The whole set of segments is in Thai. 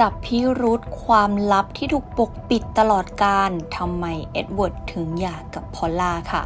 จับพิรุษความลับที่ถูกปกปิดตลอดการทำไมเอ็ดเวิร์ดถึงหย่ากกับพอลล่าค่ะ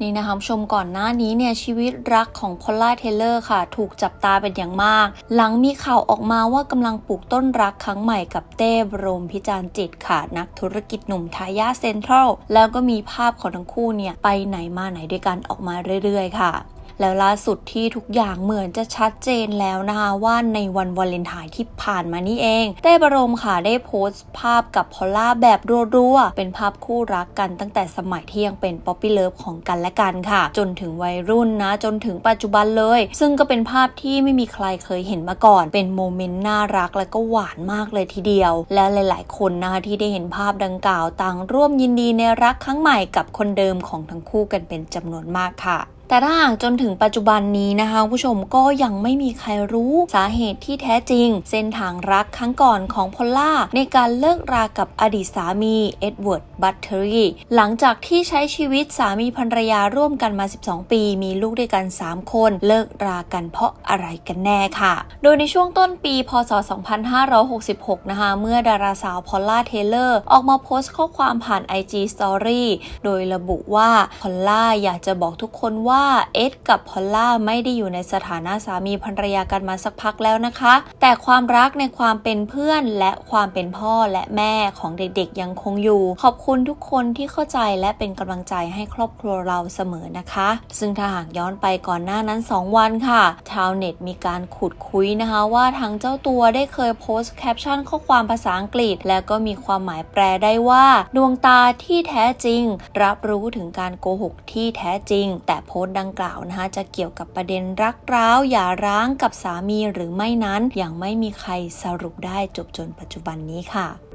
นี่นะคะชมก่อนหน้านี้เนี่ยชีวิตรักของพอลล่าเทเลอร์ค่ะ ถูกจับตาเป็นอย่างมาก หลังมีข่าวออกมาว่ากำลังปลูกต้นรักครั้งใหม่กับเต้บรมพิจารณ์จิตค่ะนักธุรกิจหนุ่มทายาเซ็นทรัลแล้วก็มีภาพของทั้งคู่เนี่ยไปไหนมาไหนด้วยกันออกมาเรื่อยๆ ค่ะ แล้วล่าสุดที่ทุกอย่างเหมือนจะชัดเจนแล้วนะคะว่าในวันวาเลนไทน์ที่ผ่านมานี่เองเต้บรมค่ะได้โพสต์ภาพกับพอลล่าแบบรัวๆ เป็นภาพคู่รักกันตั้งแต่สมัยที่ยังเป็นป๊อปปี้เลิฟของกันและกันค่ะ จนถึงวัยรุ่นนะ จนถึงปัจจุบันเลย ซึ่งก็เป็นภาพที่ไม่มีใครเคยเห็นมาก่อน เป็นโมเมนต์น่ารักและก็หวานมากเลยทีเดียว และหลาย ๆ คนนะคะที่ได้เห็นภาพดังกล่าวต่างร่วมยินดีในรักครั้งใหม่กับคนเดิมของทั้งคู่กันเป็นจำนวนมากค่ะ แต่ถ้าหากจนถึงปัจจุบันนี้นะคะผู้ชมก็ยังไม่มีใครรู้สาเหตุที่แท้จริง เส้นทางรักครั้งก่อนของพอลล่าในการเลิกรากับอดีตสามีเอ็ดเวิร์ดบัตเทอรี่หลังจากที่ใช้ชีวิตสามีภรรยาร่วมกันมา 12 ปี มีลูกด้วยกัน 3 คน เลิกรากันเพราะอะไรกันแน่ค่ะ โดยในช่วงต้นปีพศ 2566 นะคะ เมื่อดาราสาวพอลล่าเทเลอร์ออกมาโพสต์ข้อความผ่าน IG Story โดยระบุว่าพอลล่าอยากจะบอกทุกคนว่าาเอ็ดกับพอลล่าไม่ได้อยู่ในสถานะสามีภรรยากันมาสักพักแล้วนะคะ แต่ความรักในความเป็นเพื่อนและความเป็นพ่อและแม่ของเด็กๆยังคงอยู่ ขอบคุณทุกคนที่เข้าใจและเป็นกำลังใจให้ครอบครัวเราเสมอนะคะ ซึ่งถ้าหากย้อนไปก่อนหน้านั้น 2 วันค่ะชาวเน็ตมีการขุดคุยนะคะว่าทางเจ้าตัวได้เคยโพสต์แคปชั่นข้อความภาษาอังกฤษ แล้วก็มีความหมายแปลได้ว่า ดวงตาที่แท้จริง รับรู้ถึงการโกหกที่แท้จริง แต่โพสต์ดังกล่าวนะคะจะเกี่ยวกับประเด็นรักร้าวอย่าร้างกับสามีหรือไม่นั้นยังไม่มีใครสรุปได้จบจนปัจจุบันนี้ค่ะ